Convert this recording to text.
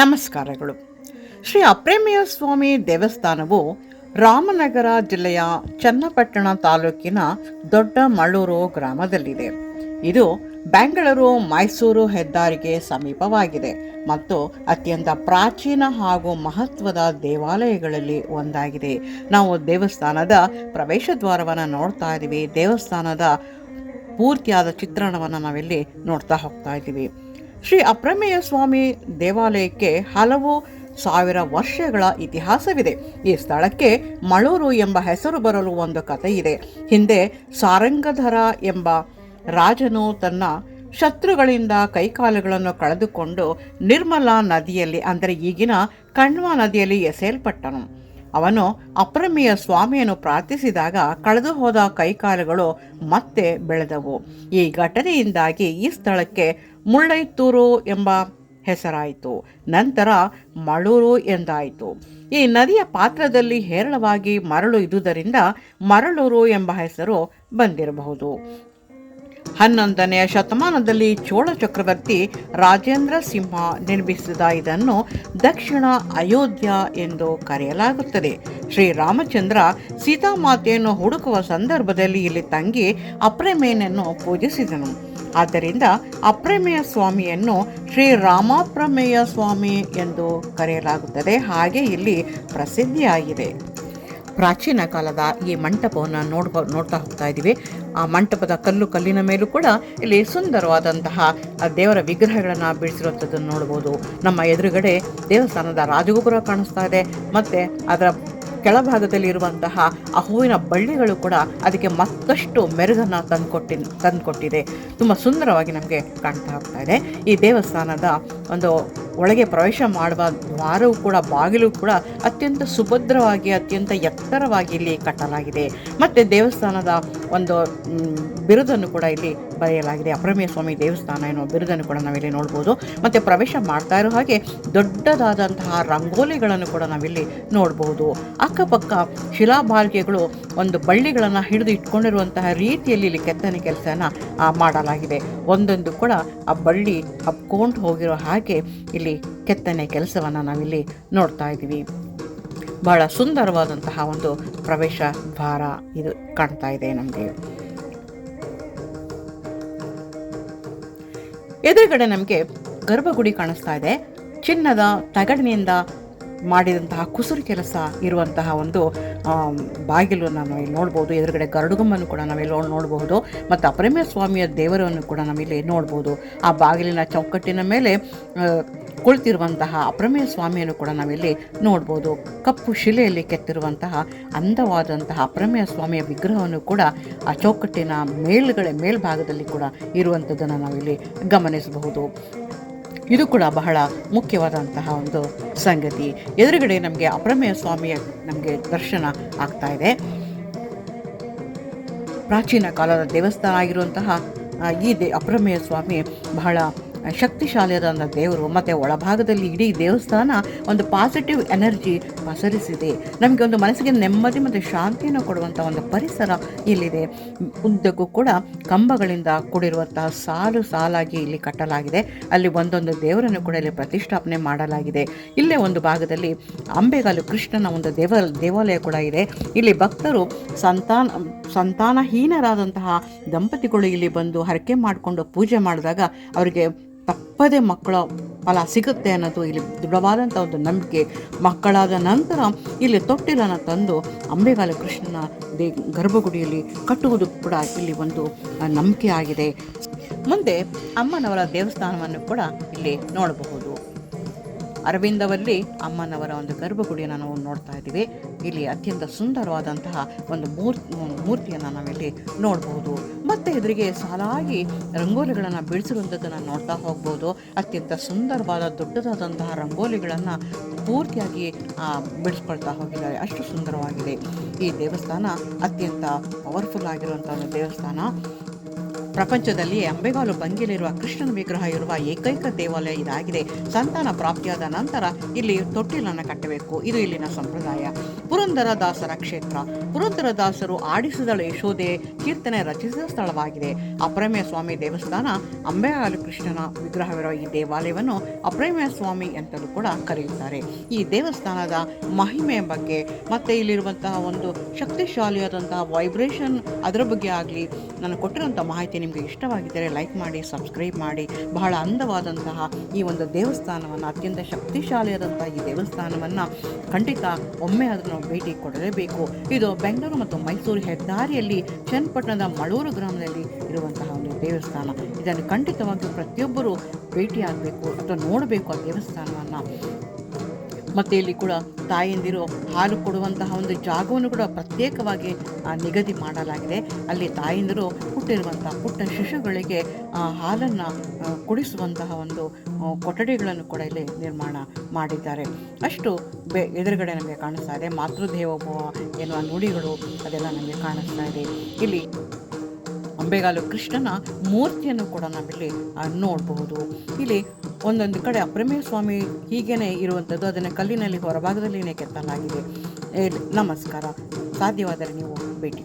ನಮಸ್ಕಾರಗಳು. ಶ್ರೀ ಅಪ್ರೇಮಿಯ ಸ್ವಾಮಿ ದೇವಸ್ಥಾನವು ರಾಮನಗರ ಜಿಲ್ಲೆಯ ಚನ್ನಪಟ್ಟಣ ತಾಲೂಕಿನ ದೊಡ್ಡ ಮಳ್ಳೂರು ಗ್ರಾಮದಲ್ಲಿದೆ. ಇದು ಬೆಂಗಳೂರು ಮೈಸೂರು ಹೆದ್ದಾರಿಗೆ ಸಮೀಪವಾಗಿದೆ ಮತ್ತು ಅತ್ಯಂತ ಪ್ರಾಚೀನ ಹಾಗೂ ಮಹತ್ವದ ದೇವಾಲಯಗಳಲ್ಲಿ ಒಂದಾಗಿದೆ. ನಾವು ದೇವಸ್ಥಾನದ ಪ್ರವೇಶ ದ್ವಾರವನ್ನು ನೋಡ್ತಾ ಇದ್ದೀವಿ. ದೇವಸ್ಥಾನದ ಪೂರ್ತಿಯಾದ ಚಿತ್ರಣವನ್ನು ನಾವಿಲ್ಲಿ ನೋಡ್ತಾ ಹೋಗ್ತಾ ಇದ್ದೀವಿ. ಶ್ರೀ ಅಪ್ರಮೇಯ ಸ್ವಾಮಿ ದೇವಾಲಯಕ್ಕೆ ಹಲವು ಸಾವಿರ ವರ್ಷಗಳ ಇತಿಹಾಸವಿದೆ. ಈ ಸ್ಥಳಕ್ಕೆ ಮಳೂರು ಎಂಬ ಹೆಸರು ಬರಲು ಒಂದು ಕಥೆ ಇದೆ ಹಿಂದೆ ಸಾರಂಗಧರ ಎಂಬ ರಾಜನು ತನ್ನ ಶತ್ರುಗಳಿಂದ ಕೈಕಾಲುಗಳನ್ನು ಕಳೆದುಕೊಂಡು ನಿರ್ಮಲಾ ನದಿಯಲ್ಲಿ, ಅಂದರೆ ಈಗಿನ ಕಣ್ವ ನದಿಯಲ್ಲಿ ಎಸೆಯಲ್ಪಟ್ಟನು. ಅವನು ಅಪ್ರಮೇಯ ಸ್ವಾಮಿಯನ್ನು ಪ್ರಾರ್ಥಿಸಿದಾಗ ಕಳೆದು ಹೋದ ಕೈಕಾಲುಗಳು ಮತ್ತೆ ಬೆಳೆದವು. ಈ ಘಟನೆಯಿಂದಾಗಿ ಈ ಸ್ಥಳಕ್ಕೆ ಮುಳ್ಳೈತೂರು ಎಂಬ ಹೆಸರಾಯಿತು. ನಂತರ ಮಳೂರು ಎಂದಾಯಿತು. ಈ ನದಿಯ ಪಾತ್ರದಲ್ಲಿ ಹೇರಳವಾಗಿ ಮರಳು ಇದ್ದುದರಿಂದ ಮರಳೂರು ಎಂಬ ಹೆಸರು ಬಂದಿರಬಹುದು. ಹನ್ನೊಂದನೆಯ ಶತಮಾನದಲ್ಲಿ ಚೋಳ ಚಕ್ರವರ್ತಿ ರಾಜೇಂದ್ರ ಸಿಂಹ ನಿರ್ಮಿಸಿದ ಇದನ್ನು ದಕ್ಷಿಣ ಅಯೋಧ್ಯ ಎಂದು ಕರೆಯಲಾಗುತ್ತದೆ. ಶ್ರೀರಾಮಚಂದ್ರ ಸೀತಾಮಾತೆಯನ್ನು ಹುಡುಕುವ ಸಂದರ್ಭದಲ್ಲಿ ಇಲ್ಲಿ ತಂಗಿ ಅಪ್ರಮೇನನ್ನು ಪೂಜಿಸಿದನು. ಆದ್ದರಿಂದ ಅಪ್ರಮೇಯ ಸ್ವಾಮಿಯನ್ನು ಶ್ರೀ ರಾಮಾಪ್ರಮೇಯ ಸ್ವಾಮಿ ಎಂದು ಕರೆಯಲಾಗುತ್ತದೆ. ಹಾಗೆ ಇಲ್ಲಿ ಪ್ರಸಿದ್ಧಿಯಾಗಿದೆ. ಪ್ರಾಚೀನ ಕಾಲದ ಈ ಮಂಟಪವನ್ನು ನೋಡ್ಬೋ ನೋಡ್ತಾ ಹೋಗ್ತಾ ಇದ್ದೀವಿ. ಆ ಮಂಟಪದ ಕಲ್ಲು ಕಲ್ಲಿನ ಮೇಲೂ ಕೂಡ ಇಲ್ಲಿ ಸುಂದರವಾದಂತಹ ದೇವರ ವಿಗ್ರಹಗಳನ್ನು ಬಿಡಿಸಿರುವಂಥದ್ದನ್ನು ನೋಡ್ಬೋದು. ನಮ್ಮ ಎದುರುಗಡೆ ದೇವಸ್ಥಾನದ ರಾಜಗೋಪುರ ಕಾಣಿಸ್ತಾ ಇದೆ. ಮತ್ತು ಅದರ ಕೆಳಭಾಗದಲ್ಲಿ ಇರುವಂತಹ ಆ ಹೂವಿನ ಬಳ್ಳಿಗಳು ಕೂಡ ಅದಕ್ಕೆ ಮತ್ತಷ್ಟು ಮೆರುಗನ್ನು ತಂದುಕೊಟ್ಟಿ, ತಂದುಕೊಟ್ಟಿದೆ. ತುಂಬ ಸುಂದರವಾಗಿ ನಮಗೆ ಕಾಣ್ತಾ ಹೋಗ್ತಾ ಇದೆ. ಈ ದೇವಸ್ಥಾನದ ಒಂದು ಒಳಗೆ ಪ್ರವೇಶ ಮಾಡುವ ದ್ವಾರವು ಕೂಡ, ಬಾಗಿಲು ಕೂಡ ಅತ್ಯಂತ ಸುಭದ್ರವಾಗಿ, ಅತ್ಯಂತ ಎತ್ತರವಾಗಿ ಇಲ್ಲಿ ಕಟ್ಟಲಾಗಿದೆ. ಮತ್ತು ದೇವಸ್ಥಾನದ ಒಂದು ಬಿರುದನ್ನು ಕೂಡ ಇಲ್ಲಿ ಬರೆಯಲಾಗಿದೆ. ಅಪ್ರಮೇಯ ಸ್ವಾಮಿ ದೇವಸ್ಥಾನ ಎನ್ನುವ ಬಿರುದನ್ನು ಕೂಡ ನಾವಿಲ್ಲಿ ನೋಡ್ಬೋದು. ಮತ್ತು ಪ್ರವೇಶ ಮಾಡ್ತಾ ಇರೋ ಹಾಗೆ ದೊಡ್ಡದಾದಂತಹ ರಂಗೋಲಿಗಳನ್ನು ಕೂಡ ನಾವಿಲ್ಲಿ ನೋಡ್ಬೋದು. ಅಕ್ಕಪಕ್ಕ ಶಿಲಾಬಾಲ್ಗೆಗಳು ಒಂದು ಬಳ್ಳಿಗಳನ್ನು ಹಿಡಿದು ಇಟ್ಕೊಂಡಿರುವಂತಹ ರೀತಿಯಲ್ಲಿ ಇಲ್ಲಿ ಕೆತ್ತನೆ ಕೆಲಸನ ಮಾಡಲಾಗಿದೆ. ಒಂದೊಂದು ಕೂಡ ಆ ಬಳ್ಳಿ ಹಬ್ಕೊಂಡು ಹೋಗಿರೋ ಹಾಗೆ ಇಲ್ಲಿ ಕೆತ್ತನೆ ಕೆಲಸವನ್ನು ನಾವಿಲ್ಲಿ ನೋಡ್ತಾ ಇದ್ದೀವಿ. ಬಹಳ ಸುಂದರವಾದಂತಹ ಒಂದು ಪ್ರವೇಶ ದ್ವಾರ ಇದು ಕಾಣ್ತಾ ಇದೆ ನಮಗೆ. ಎದುರುಗಡೆ ನಮಗೆ ಗರ್ಭಗುಡಿ ಕಾಣಿಸ್ತಾ ಇದೆ. ಚಿನ್ನದ ತಗಡಿನಿಂದ ಮಾಡಿದಂತಹ ಕುಸುರಿ ಕೆಲಸ ಇರುವಂತಹ ಒಂದು ಬಾಗಿಲು ನಾವು ಇಲ್ಲಿ ನೋಡ್ಬೋದು. ಎದುರುಗಡೆ ಗರುಡುಗಮ್ಮನ್ನು ಕೂಡ ನಾವಿಲ್ಲಿ ನೋಡ್- ನೋಡಬಹುದು. ಮತ್ತು ಅಪರಮ್ಯ ಸ್ವಾಮಿಯ ದೇವರನ್ನು ಕೂಡ ನಾವಿಲ್ಲಿ ನೋಡ್ಬೋದು. ಆ ಬಾಗಿಲಿನ ಚೌಕಟ್ಟಿನ ಮೇಲೆ ಕುಳಿತಿರುವಂತಹ ಅಪ್ರಮೇಯ ಸ್ವಾಮಿಯನ್ನು ಕೂಡ ನಾವಿಲ್ಲಿ ನೋಡ್ಬೋದು. ಕಪ್ಪು ಶಿಲೆಯಲ್ಲಿ ಕೆತ್ತಿರುವಂತಹ ಅಂದವಾದಂತಹ ಅಪ್ರಮೇಯ ಸ್ವಾಮಿಯ ವಿಗ್ರಹವನ್ನು ಕೂಡ ಆ ಚೌಕಟ್ಟಿನ ಮೇಲ್ಗಡೆ, ಮೇಲ್ಭಾಗದಲ್ಲಿ ಕೂಡ ಇರುವಂಥದ್ದನ್ನು ನಾವಿಲ್ಲಿ ಗಮನಿಸಬಹುದು. ಇದು ಕೂಡ ಬಹಳ ಮುಖ್ಯವಾದಂತಹ ಒಂದು ಸಂಗತಿ. ಎದುರುಗಡೆ ನಮಗೆ ಅಪ್ರಮೇಯ ಸ್ವಾಮಿಯ ನಮಗೆ ದರ್ಶನ ಆಗ್ತಾ ಇದೆ. ಪ್ರಾಚೀನ ಕಾಲದ ದೇವಸ್ಥಾನ ಆಗಿರುವಂತಹ ಈ ದೇ, ಅಪ್ರಮೇಯ ಸ್ವಾಮಿ ಬಹಳ ಶಕ್ತಿಶಾಲಿಯಾದಂಥ ದೇವರು. ಮತ್ತು ಒಳಭಾಗದಲ್ಲಿ ಇಡೀ ದೇವಸ್ಥಾನ ಒಂದು ಪಾಸಿಟಿವ್ ಎನರ್ಜಿ ಪಸರಿಸಿದೆ. ನಮಗೆ ಒಂದು ಮನಸ್ಸಿಗೆ ನೆಮ್ಮದಿ ಮತ್ತು ಶಾಂತಿಯನ್ನು ಕೊಡುವಂಥ ಒಂದು ಪರಿಸರ ಇಲ್ಲಿದೆ. ಉದ್ದಕ್ಕೂ ಕೂಡ ಕಂಬಗಳಿಂದ ಕೂಡಿರುವಂತಹ ಸಾಲು ಸಾಲಾಗಿ ಇಲ್ಲಿ ಕಟ್ಟಲಾಗಿದೆ. ಅಲ್ಲಿ ಒಂದೊಂದು ದೇವರನ್ನು ಕೂಡ ಇಲ್ಲಿ ಪ್ರತಿಷ್ಠಾಪನೆ ಮಾಡಲಾಗಿದೆ. ಇಲ್ಲೇ ಒಂದು ಭಾಗದಲ್ಲಿ ಅಂಬೆಗಾಲು ಕೃಷ್ಣನ ಒಂದು ದೇವ, ದೇವಾಲಯ ಕೂಡ ಇದೆ. ಇಲ್ಲಿ ಭಕ್ತರು ಸಂತಾನ, ಸಂತಾನಹೀನರಾದಂತಹ ದಂಪತಿಗಳು ಇಲ್ಲಿ ಬಂದು ಹರಕೆ ಮಾಡಿಕೊಂಡು ಪೂಜೆ ಮಾಡಿದಾಗ ಅವರಿಗೆ ತಪ್ಪದೆ ಮಕ್ಕಳ ಫಲ ಸಿಗುತ್ತೆ ಅನ್ನೋದು ಇಲ್ಲಿ ದೃಢವಾದಂಥ ಒಂದು ನಂಬಿಕೆ. ಮಕ್ಕಳಾದ ನಂತರ ಇಲ್ಲಿ ತೊಟ್ಟಿಲನ್ನು ತಂದು ಅಂಬೆಗಾಲ ಕೃಷ್ಣನ ದೇ ಗರ್ಭಗುಡಿಯಲ್ಲಿ ಕಟ್ಟುವುದು ಕೂಡ ಇಲ್ಲಿ ಒಂದು ನಂಬಿಕೆ ಆಗಿದೆ. ಮುಂದೆ ಅಮ್ಮನವರ ದೇವಸ್ಥಾನವನ್ನು ಕೂಡ ಇಲ್ಲಿ ನೋಡಬಹುದು. ಅರವಿಂದವಲ್ಲಿ ಅಮ್ಮನವರ ಒಂದು ಗರ್ಭಗುಡಿಯನ್ನು ನಾವು ನೋಡ್ತಾ ಇದ್ದೀವಿ. ಇಲ್ಲಿ ಅತ್ಯಂತ ಸುಂದರವಾದಂತಹ ಒಂದು ಮೂರ್ತಿ, ಮೂರ್ತಿಯನ್ನು ನಾವಿಲ್ಲಿ ನೋಡಬಹುದು ಮತ್ತೆ ಎದುರಿಗೆ ಸಾಲಾಗಿ ರಂಗೋಲಿಗಳನ್ನು ಬಿಡಿಸಿರುವಂಥದ್ದನ್ನು ನೋಡ್ತಾ ಹೋಗ್ಬೋದು. ಅತ್ಯಂತ ಸುಂದರವಾದ, ದೊಡ್ಡದಾದಂತಹ ರಂಗೋಲಿಗಳನ್ನು ಪೂರ್ತಿಯಾಗಿ ಬಿಡಿಸ್ಕೊಳ್ತಾ ಹೋಗಿದ್ದಾರೆ. ಅಷ್ಟು ಸುಂದರವಾಗಿದೆ. ಈ ದೇವಸ್ಥಾನ ಅತ್ಯಂತ ಪವರ್ಫುಲ್ ಆಗಿರುವಂಥ ದೇವಸ್ಥಾನ. ಪ್ರಪಂಚದಲ್ಲಿ ಅಂಬೆಗಾಲು ಬಂಗಿಲಿರುವ ಕೃಷ್ಣನ ವಿಗ್ರಹ ಇರುವ ಏಕೈಕ ದೇವಾಲಯ ಇದಾಗಿದೆ. ಸಂತಾನ ಪ್ರಾಪ್ತಿಯಾದ ನಂತರ ಇಲ್ಲಿ ತೊಟ್ಟಿಲನ್ನು ಕಟ್ಟಬೇಕು. ಇದು ಇಲ್ಲಿನ ಸಂಪ್ರದಾಯ. ಪುರಂದರದಾಸರ ಕ್ಷೇತ್ರ. ಪುರಂದರದಾಸರು ಆಡಿಸಿದಳು ಯಶೋದೆ. ಕೀರ್ತನೆ ರಚಿಸಿದ ಸ್ಥಳವಾಗಿದೆ. ಅಪ್ರಮೇಯ ಸ್ವಾಮಿ ದೇವಸ್ಥಾನ, ಅಂಬೆಗಾಲು ಕೃಷ್ಣನ ವಿಗ್ರಹವಿರುವ ಈ ದೇವಾಲಯವನ್ನು ಅಪ್ರಮೇಯ ಸ್ವಾಮಿ ಅಂತಲೂ ಕೂಡ ಕರೆಯುತ್ತಾರೆ. ಈ ದೇವಸ್ಥಾನದ ಮಹಿಮೆಯ ಬಗ್ಗೆ ಮತ್ತೆ ಇಲ್ಲಿರುವಂತಹ ಒಂದು ಶಕ್ತಿಶಾಲಿಯಾದಂತಹ ವೈಬ್ರೇಷನ್ ಅದರ ಬಗ್ಗೆ ಆಗಲಿ, ನಾನು ಕೊಟ್ಟಿರುವಂಥ ಮಾಹಿತಿ ನಿಮಗೆ ಇಷ್ಟವಾಗಿದ್ದರೆ ಲೈಕ್ ಮಾಡಿ, ಸಬ್ಸ್ಕ್ರೈಬ್ ಮಾಡಿ. ಬಹಳ ಅಂದವಾದಂತಹ ಈ ಒಂದು ದೇವಸ್ಥಾನವನ್ನು, ಅತ್ಯಂತ ಶಕ್ತಿಶಾಲಿಯಾದಂತಹ ಈ ದೇವಸ್ಥಾನವನ್ನು ಖಂಡಿತ ಒಮ್ಮೆ ಅದನ್ನು ಭೇಟಿ ಕೊಡಲೇಬೇಕು. ಇದು ಬೆಂಗಳೂರು ಮತ್ತು ಮೈಸೂರು ಹೆದ್ದಾರಿಯಲ್ಲಿ ಚನ್ನಪಟ್ಟಣದ ಮಳೂರು ಗ್ರಾಮದಲ್ಲಿ ಇರುವಂತಹ ಒಂದು ದೇವಸ್ಥಾನ. ಇದನ್ನು ಖಂಡಿತವಾಗಿಯೂ ಪ್ರತಿಯೊಬ್ಬರೂ ಭೇಟಿಯಾಗಬೇಕು ಅಥವಾ ನೋಡಬೇಕು ಆ ದೇವಸ್ಥಾನವನ್ನು. ಮತ್ತು ಇಲ್ಲಿ ಕೂಡ ತಾಯಂದಿರು ಹಾಲು ಕೊಡುವಂತಹ ಒಂದು ಜಾಗವನ್ನು ಕೂಡ ಪ್ರತ್ಯೇಕವಾಗಿ ನಿಗದಿ ಮಾಡಲಾಗಿದೆ. ಅಲ್ಲಿ ತಾಯಂದಿರು ಹುಟ್ಟಿರುವಂತಹ ಪುಟ್ಟ ಶಿಶುಗಳಿಗೆ ಹಾಲನ್ನು ಕುಡಿಸುವಂತಹ ಒಂದು ಕೊಠಡಿಗಳನ್ನು ಕೂಡ ಇಲ್ಲಿ ನಿರ್ಮಾಣ ಮಾಡಿದ್ದಾರೆ. ಅಷ್ಟು ಬೆ, ಎದುರುಗಡೆ ನಮಗೆ ಕಾಣಿಸ್ತಾ ಇದೆ. ಮಾತೃದೇವೋಭವ ಎನ್ನುವ ನುಡಿಗಳು ಅದೆಲ್ಲ ನಮಗೆ ಕಾಣಿಸ್ತಾ ಇದೆ. ಇಲ್ಲಿ ಅಂಬೆಗಾಲು ಕೃಷ್ಣನ ಮೂರ್ತಿಯನ್ನು ಕೂಡ ನಾವಿಲ್ಲಿ ನೋಡಬಹುದು. ಇಲ್ಲಿ ಒಂದೊಂದು ಕಡೆ ಅಪ್ರಮೇಯ ಸ್ವಾಮಿ ಹೀಗೇನೆ ಇರುವಂಥದ್ದು ಅದನ್ನು ಕಲ್ಲಿನಲ್ಲಿ ಹೊರಭಾಗದಲ್ಲಿನೇ ಕೆತ್ತಲಾಗಿದೆ ನಮಸ್ಕಾರ ಸಾಧ್ಯವಾದರೆ ನೀವು ಭೇಟಿ.